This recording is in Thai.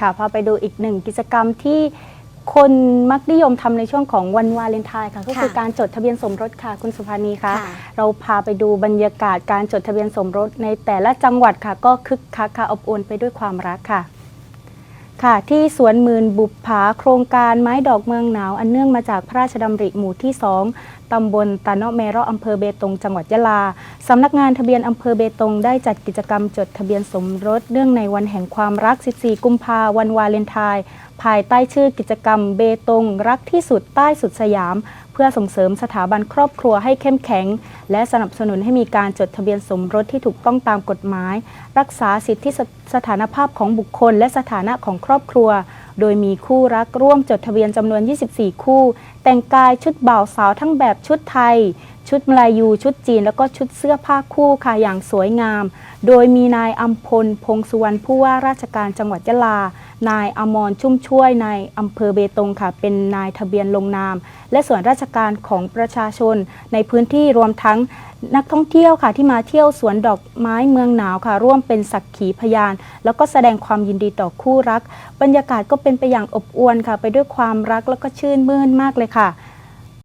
ค่ะพาไปดูอีกหนึ่งกิจกรรมที่คนมักนิยมทำในช่วงของวันวาเลนไทน์ค่ะ ก็คือค่ะการจดทะเบียนสมรสค่ะคุณสุภานีคะค่ะ เราพาไปดูบรรยากาศการจดทะเบียนสมรสในแต่ละจังหวัดค่ะ ก็คึกคักค่ะอบอวลไปด้วยความรักค่ะ ค่ะที่สวนหมื่นบุปผาโครงการไม้ดอกเมืองหนาว อันเนื่องมาจากพระราชดำริหมู่ที่ 2 ตำบลตาเนาะเมราะอำเภอเบตง จังหวัดยะลา สำนักงานทะเบียนอำเภอเบตง ได้จัดกิจกรรมจดทะเบียนสมรส เนื่องในวันแห่งความรัก 14 กุมภาวันวาเลนไทน์ภายใต้ชื่อกิจกรรมเบตง รักที่สุดใต้สุดสยาม เพื่อส่งเสริมสถาบันครอบครัวให้เข้มแข็ง และสนับสนุนให้มีการจดทะเบียนสมรสที่ถูกต้องตามกฎหมาย รักษาสิทธิสถานภาพของบุคคล และสถานะของครอบครัว โดยมีคู่รักร่วมจดทะเบียนจำนวน 24 คู่ แต่งกายชุดบ่าวสาวทั้งแบบชุดไทย ชุดมลายู ชุดจีน แล้วก็ชุดเสื้อผ้าคู่ค่ะอย่างสวยงาม โดยมีนายอัมพล พงสุวรรณผู้ว่าราชการจังหวัดยะลา นายอมรชุ่มช่วยนายอำเภอเบตงค่ะ เป็นนายทะเบียนลงนาม และส่วนราชการของประชาชน ในพื้นที่รวมทั้งนักท่องเที่ยวค่ะที่มาเที่ยวสวนดอกไม้เมืองหนาวค่ะ ร่วมเป็นสักขีพยาน แล้วก็แสดงความยินดีต่อคู่รัก บรรยากาศก็เป็นไปอย่างอบอวลค่ะ ไปด้วยความรักแล้วก็ชื่นมื่นมากเลยค่ะ